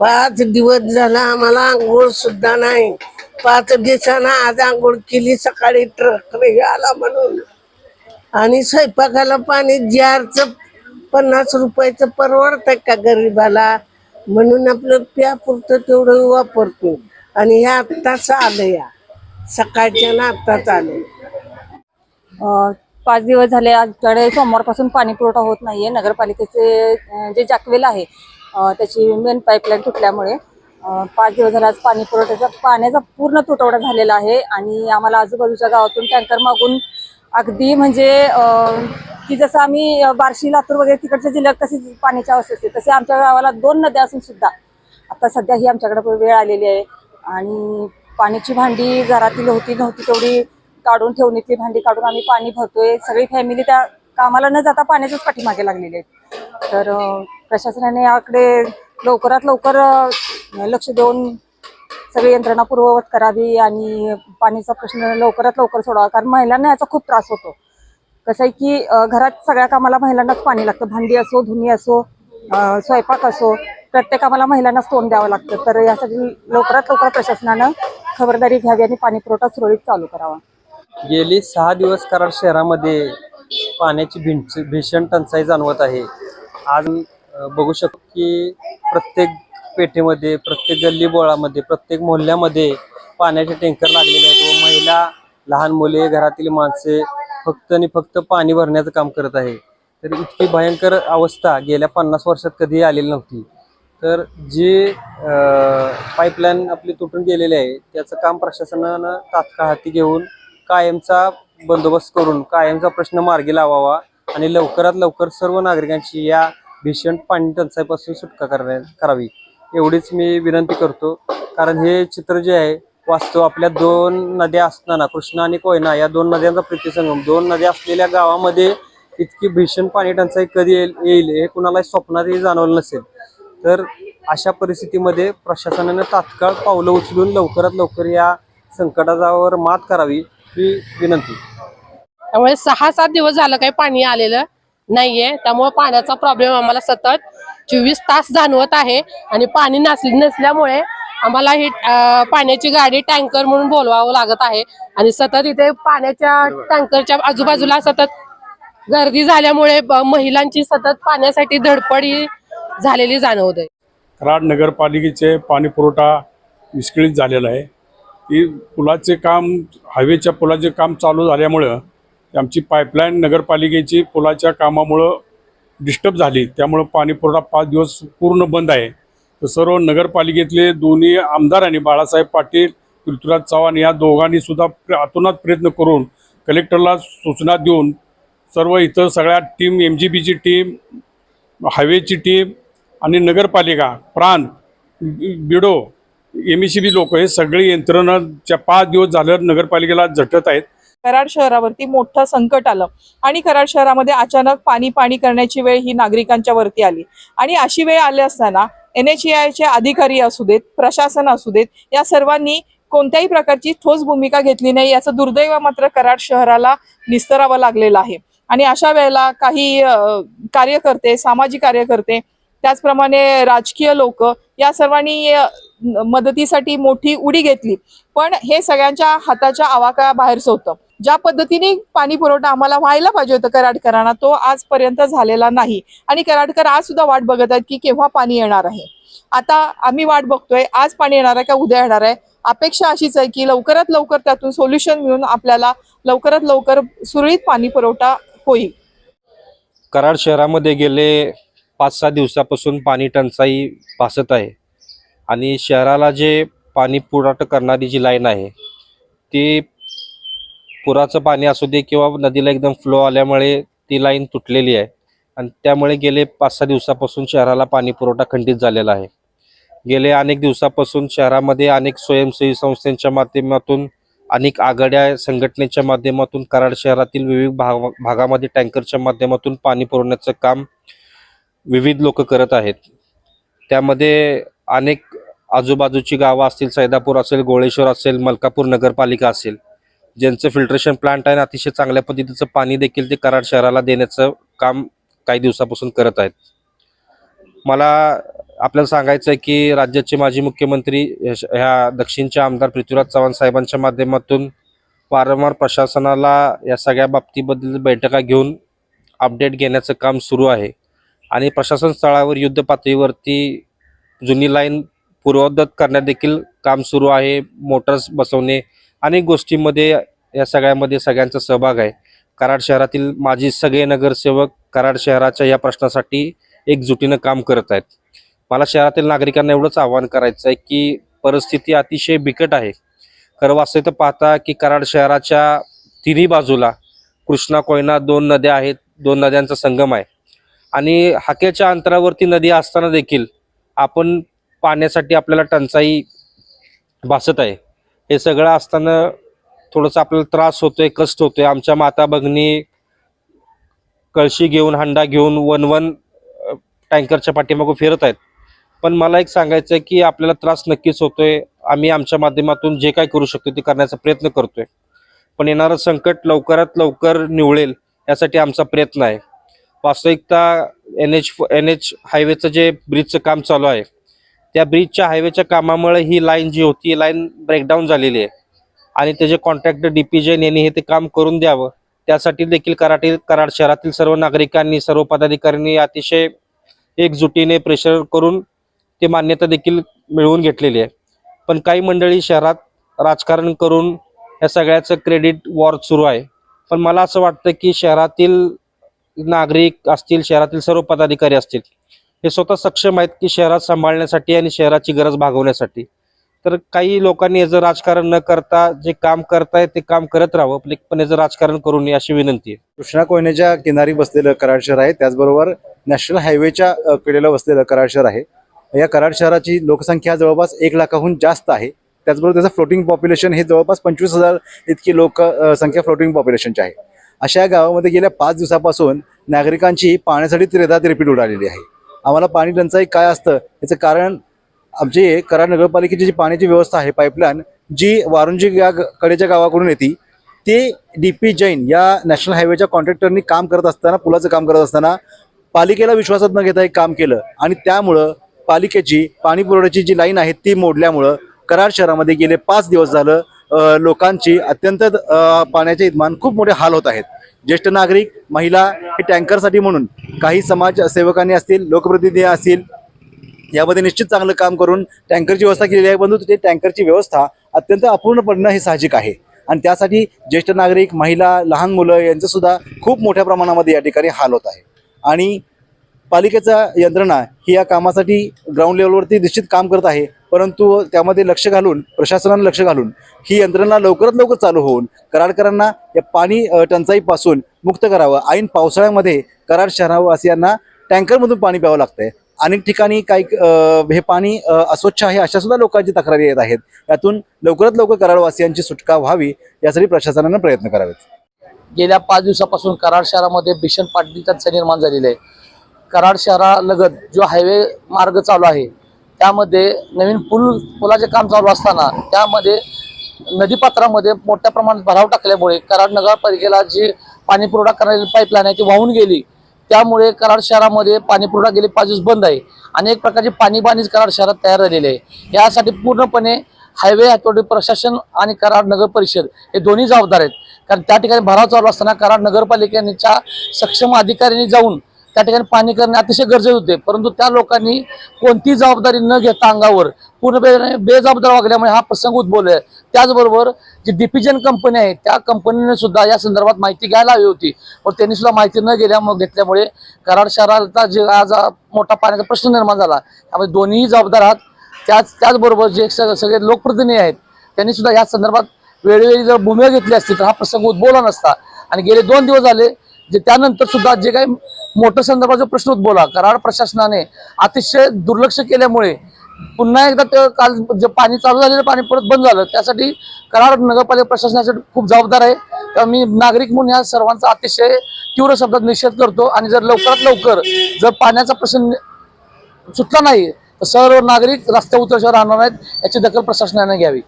पाच दिवस झाला आम्हाला आंघोळ सुद्धा नाही. पाच दिवसांना आज आंघोळ केली सकाळी ट्रक आला म्हणून. आणि स्वयंपाकाला पाणी जारचं पन्नास रुपयाचं परवडतंय का गरिबाला? म्हणून आपलं प्यापुरतं तेवढं वापरतो. आणि हे आत्ताच आलं या. सकाळच्या ना आत्ताच आलं पाच दिवस झाले आजकडे सोमवारपासून पाणी पुरवठा होत नाहीये. नगरपालिकेचे जे जाकवेल आहे त्याची मेन पाईपलाईन तुटल्यामुळे पाच दिवस झाला आज पाणी पुरवठ्याचा पाण्याचा पूर्ण तुटवडा झालेला आहे आणि आम्हाला आजूबाजूच्या गावातून टँकर मागून अगदी म्हणजे की जसं आम्ही बार्शी लातूर वगैरे तिकडच्या जिल्ह्यात कशी पाण्याची अवस्था असते. तसे आमच्या गावाला दोन नद्या असून सुद्धा आता सध्या ही आमच्याकडे वेळ आलेली आहे आणि पाण्याची भांडी घरातील होती नव्हती तेवढी काढून ठेवणीतली भांडी काढून आम्ही पाणी भरतोय. सगळी फॅमिली त्या कामाला न जाता पाण्याच्याच पाठीमागे लागलेली आहे तर प्रशासनाने याकडे लवकरात लवकर लक्ष देऊन सगळी यंत्रणा पूर्ववत करावी आणि पाण्याचा प्रश्न लवकरात लवकर सोडावा. कारण महिलांना याचा खूप त्रास होतो. कसं आहे की घरात सगळ्या कामाला महिलांनाच पाणी लागतं. भांडी असो धुनी असो स्वयंपाक असो प्रत्येक कामाला महिलांनाच तोंड द्यावं लागतं. तर यासाठी लवकरात लवकर प्रशासनानं खबरदारी घ्यावी आणि पाणी पुरवठा सुरळीत चालू करावा. गेली सहा दिवस कराड शहरामध्ये पाण्याची भिंच भीषण टंचाई जाणवत आहे. आज बघू शकतो की प्रत्येक पेठेमध्ये प्रत्येक गल्ली बोळामध्ये प्रत्येक मोहल्ल्यामध्ये पाण्याचे टँकर लागलेले आहेत व महिला लहान मुले घरातील माणसे फक्त आणि फक्त पाणी भरण्याचं काम करत आहे. तर इतकी भयंकर अवस्था गेल्या पन्नास वर्षात कधीही आलेली नव्हती. तर जी पाईपलाईन आपली तुटून गेलेली आहे त्याचं काम प्रशासनानं तात्काळ हाती घेऊन कायमचा बंदोबस्त करून कायमचा प्रश्न मार्गी लावावा आणि लवकरात लवकर सर्व नागरिकांची या भीषण पाणी टंचाईपासून सुटका करण्या करावी. एवढीच मी विनंती करतो. कारण हे चित्र जे आहे वास्तव आपल्या दोन नद्या असताना कृष्णा आणि कोयना या दोन नद्यांचा प्रतिसंगम. दोन नद्या असलेल्या गावामध्ये इतकी भीषण पाणी टंचाई कधी येईल येईल हे कुणालाही स्वप्नातही जाणवलं नसेल. तर अशा परिस्थितीमध्ये प्रशासनाने तात्काळ पावलं उचलून लवकरात लवकर या संकटावर मात करावी ही विनंती. त्यामुळे सहा सात दिवस झालं काही पाणी आलेलं. नाहीये. त्यामुळे पाण्याचा प्रॉब्लेम आम्हाला सतत चोवीस तास जाणवत आहे. आणि पाणी नसले नसल्यामुळे आम्हाला ही पाण्याची गाडी टँकर म्हणून बोलवावं लागत आहे. आणि सतत इथे पाण्याच्या टँकरच्या आजूबाजूला सतत गर्दी झाल्यामुळे महिलांची सतत पाण्यासाठी धडपड ही झालेली जाणवते. कराड नगरपालिकेचे पाणी पुरवठा विस्कळीत झालेला आहे. की पुलाचे काम हायवेच्या पुलाचे काम चालू झाल्यामुळं आमची पाईपलाईन नगरपालिकेची पुलाच्या कामामुळं डिस्टर्ब झाली. त्यामुळं पाणीपुरवठा पाच दिवस पूर्ण बंद आहे. तर सर्व नगरपालिकेतले दोन्ही आमदार आणि बाळासाहेब पाटील पृथ्वीराज चव्हाण या दोघांनी सुद्धा प्र- प्रयत्न करून कलेक्टरला सूचना देऊन सर्व इथं सगळ्या टीम एम जी बीची टीम हायवेची टीम आणि नगरपालिका प्रांत बिडो एम सी बी लोक हे सगळी यंत्रणाच्या पाच दिवस झालं नगरपालिकेला झटत आहेत. कराड शहरावरती मोठं संकट आलं. आणि कराड शहरामध्ये अचानक पाणी पाणी करण्याची वेळ ही नागरिकांच्या वरती आली. आणि अशी वेळ आली असताना एन एच चे अधिकारी असू देत प्रशासन असू देत या सर्वांनी कोणत्याही प्रकारची ठोस भूमिका घेतली नाही याचं दुर्दैव मात्र कराड शहराला निस्तरावं लागलेलं आहे. आणि अशा वेळेला काही कार्यकर्ते सामाजिक कार्यकर्ते त्याचप्रमाणे राजकीय लोक या सर्वांनी मदतीसाठी मोठी उडी घेतली. पण हे सगळ्यांच्या हाताच्या आवाकाबाहेरचं होतं ज्या पद्धतीने पाणी पुरवठा आम्हाला व्हायला पाहिजे होतं कराडकरांना तो आजपर्यंत झालेला नाही. आणि कराडकर आज सुद्धा वाट बघत आहेत की केव्हा पाणी येणार आहे. आता आम्ही वाट बघतोय आज पाणी येणार आहे का उद्या येणार आहे? अपेक्षा अशीच आहे की लवकरात लवकर त्यातून सोल्युशन मिळून आपल्याला लवकरात लवकर सुरळीत पाणी पुरवठा होईल. कराड शहरामध्ये गेले पाच सहा दिवसापासून पाणी टंचाई भासत आहे. आणि शहराला जे पाणी पुरवठा करणारी जी लाईन आहे ती पुराचं पाणी असू दे किंवा नदीला एकदम फ्लो आल्यामुळे ती लाईन तुटलेली आहे. आणि त्यामुळे गेले पाच सहा दिवसापासून शहराला पाणी पुरवठा खंडित झालेला आहे. गेले अनेक दिवसापासून शहरामध्ये अनेक स्वयंसेवी संस्थांच्या माध्यमातून अनेक आघाड्या संघटनेच्या माध्यमातून कराड शहरातील विविध भाग भागामध्ये टँकरच्या माध्यमातून पाणी पुरवण्याचं काम विविध लोक करत आहेत. त्यामध्ये अनेक आजूबाजूची गावं असतील सैदापूर असेल गोळेश्वर असेल मलकापूर नगरपालिका असेल ज्यांचं फिल्ट्रेशन प्लांट आहे अतिशय चांगल्या पद्धतीचं पाणी देखील ते कराड शहराला देण्याचं काम काही दिवसापासून करत आहेत. मला आपल्याला सांगायचं आहे की राज्याचे माजी मुख्यमंत्री यश- ह्या दक्षिणच्या आमदार पृथ्वीराज चव्हाण साहेबांच्या माध्यमातून वारंवार प्रशासनाला या सगळ्या बाबतीबद्दल बैठका घेऊन अपडेट घेण्याचं काम सुरू आहे. आणि प्रशासन स्थळावर युद्ध पातळीवरती जुनी लाईन पूर्ववत करण्यात देखील काम सुरू आहे. मोटर्स बसवणे अनेक गोष्टींमध्ये या सगळ्यामध्ये सगळ्यांचा सहभाग आहे. कराड शहरातील माझे सगळे नगरसेवक कराड शहराच्या या प्रश्नासाठी एकजुटीनं काम करत आहेत. मला शहरातील नागरिकांना एवढंच आवाहन करायचं आहे की परिस्थिती अतिशय बिकट आहे. खरं वास्तविकता पाहता की कराड शहराच्या तिन्ही बाजूला कृष्णा कोयना दोन नद्या आहेत दोन नद्यांचा संगम आहे. आणि हाकेच्या अंतरावरती नदी असताना देखील आपण पाण्यासाठी आपल्याला टंचाई भासत आहे. हे सगळं असताना थोडंसं आपल्याला त्रास होतोय कष्ट होतोय. आमच्या माता भगिनी कळशी घेऊन हंडा घेऊन वन वन टँकरच्या पाठीमागून फिरत आहेत. पण मला एक सांगायचं आहे की आपल्याला त्रास नक्कीच होतोय. आम्ही आमच्या माध्यमातून जे काय करू शकतो ते करण्याचा प्रयत्न करतोय. पण येणारं संकट लवकरात लवकर निवळेल यासाठी आमचा प्रयत्न आहे. वास्तविकता एन एच एन एच हायवेचं जे ब्रिजचं काम चालू आहे त्या ब्रिजच्या हायवेच्या कामामुळे ही लाईन जी होती लाईन ब्रेकडाऊन झालेली आहे. आणि त्याचे कॉन्ट्रॅक्टर डी पी जैन यांनी हे ते काम करून द्यावं त्यासाठी देखील कराटे कराड शहरातील सर्व नागरिकांनी सर्व पदाधिकाऱ्यांनी अतिशय एकजुटीने प्रेशर करून ते मान्यता देखील मिळवून घेतलेली आहे. पण काही मंडळी शहरात राजकारण करून या सगळ्याचं क्रेडिट वॉर सुरू आहे. पण मला असं वाटतं की शहरातील नागरिक असतील शहरातील सर्व पदाधिकारी असतील हे स्वतः सक्षम आहेत की शहरात सांभाळण्यासाठी आणि शहराची गरज भागवण्यासाठी. तर काही लोकांनी याचं राजकारण न करता जे काम करताय ते काम करत राहावं. पण- पण याचं राजकारण करू नये अशी विनंती आहे. कृष्णा कोयनेच्या किनारी बसलेलं कराड शहर आहे. त्याचबरोबर नॅशनल हायवेच्या कडेला बसलेलं कराड शहर आहे. या कराड शहराची लोकसंख्या जवळपास एक लाखाहून जास्त आहे. त्याचबरोबर त्याचं फ्लोटिंग पॉप्युलेशन हे जवळपास पंचवीस हजार इतकी लोक संख्या फ्लोटिंग पॉप्युलेशनची आहे. अशा या गावामध्ये गेल्या पाच दिवसापासून नागरिकांची पाण्यासाठी त्रेदा रिपीट उडालेली आहे. आम्हाला पाणी टंचाई काय असतं याचं कारण आमची कराड नगरपालिकेची जी पाण्याची व्यवस्था आहे पाईपलाईन जी वारुंजी या कडेच्या गावाकडून येते ते डी पी जैन या नॅशनल हायवेच्या कॉन्ट्रॅक्टरनी काम करत असताना पुलाचं काम करत असताना पालिकेला विश्वासात न घेता हे काम केलं आणि त्यामुळं पालिकेची पाणी पुरवठ्याची जी लाईन आहे ती मोडल्यामुळं कराड शहरामध्ये गेले पाच दिवस झालं लोकांची अत्यंत पाण्याचे इतमान खूप मोठे हाल होत आहेत. ज्येष्ठ नागरिक महिला हे टँकरसाठी म्हणून काही समाज सेवकांनी असतील लोकप्रतिनिधी असतील यामध्ये निश्चित चांगलं काम करून टँकरची व्यवस्था केलेली आहे परंतु ते टँकरची व्यवस्था अत्यंत अपूर्ण पडणं हे साहजिक आहे. आणि त्यासाठी ज्येष्ठ नागरिक महिला लहान मुलं यांचंसुद्धा खूप मोठ्या प्रमाणामध्ये या ठिकाणी हाल होत आहे. आणि पालिकेचा यंत्रणा ही या कामासाठी ग्राउंड लेवलवरती निश्चित काम करत आहे. परंतु त्यामध्ये लक्ष घालून प्रशासनानं लक्ष घालून ही यंत्रणा लवकरात लवकर चालू होऊन कराडकरांना या पाणी टंचाईपासून मुक्त करावं. ऐन पावसाळ्यामध्ये कराड शहरवासियांना टँकरमधून पाणी प्यावं लागतंय. अनेक ठिकाणी काही हे पाणी अस्वच्छ आहे अशा सुद्धा लोकांची तक्रारी येत आहेत. यातून लवकरात लवकर कराडवासियांची सुटका व्हावी यासाठी प्रशासनानं प्रयत्न करावेत. गेल्या पाच दिवसापासून कराड शहरामध्ये भीषण पाणी टंचाई निर्माण झालेली आहे कराड शहरालगत जो हायवे मार्ग चालू आहे त्यामध्ये नवीन पूल पुलाचे काम चालू असताना त्यामध्ये नदीपात्रामध्ये मोठ्या प्रमाणात भराव टाकल्यामुळे कराड नगरपालिकेला जी पाणीपुरवठा करणारी पाईपलाईन आहे ती वाहून गेली. त्यामुळे कराड शहरामध्ये पाणीपुरवठा गेले पाच दिवस बंद आहे. अनेक प्रकारची पाणीबाणीच कराड शहरात तयार झालेली आहे. यासाठी पूर्णपणे हायवे अथॉरिटी प्रशासन आणि कराड नगर परिषद हे दोन्ही जबाबदार आहेत. कारण त्या ठिकाणी भराव चालू असताना कराड नगरपालिकेच्या सक्षम अधिकाऱ्यांनी जाऊन त्या ठिकाणी पाणी करणे अतिशय गरजेचे होते. परंतु त्या लोकांनी कोणती जबाबदारी न घेता अंगावर पूर्णपणे बेजबाबदार वागल्यामुळे हा प्रसंग उद्भवलाय त्याचबरोबर जी डिपिजन कंपनी आहे त्या कंपनीने सुद्धा या संदर्भात माहिती घ्यायला हवी होती. पण त्यांनी सुद्धा माहिती न गेल्या घेतल्यामुळे कराड शहराचा जे आज मोठा पाण्याचा प्रश्न निर्माण झाला. त्यामुळे दोन्ही जबाबदार आहात. त्याच त्याचबरोबर जे सग- सगळे लोकप्रतिनिधी आहेत त्यांनी सुद्धा या संदर्भात वेळोवेळी जर भूमिका घेतली असती तर हा प्रसंग उद्भवला नसता. आणि गेले दोन दिवस झाले जे त्यानंतर सुद्धा जे काही मोटर संदर्भाचा प्रश्न उद्भवला कराड प्रशासनाने अतिशय दुर्लक्ष केल्यामुळे पुन्हा एकदा ते काल जे पाणी चालू झालेलं पाणी परत बंद झालं. त्यासाठी कराड नगरपालिका प्रशासनासाठी खूप जबाबदार आहे. तर मी नागरिक म्हणून या सर्वांचा अतिशय तीव्र शब्दात निषेध करतो. आणि जर लवकरात लवकर जर पाण्याचा प्रश्न सुटला नाही तर सर्व नागरिक रस्त्या उतरल्याशिवाय राहणार नाहीत याची दखल प्रशासनाने घ्यावी.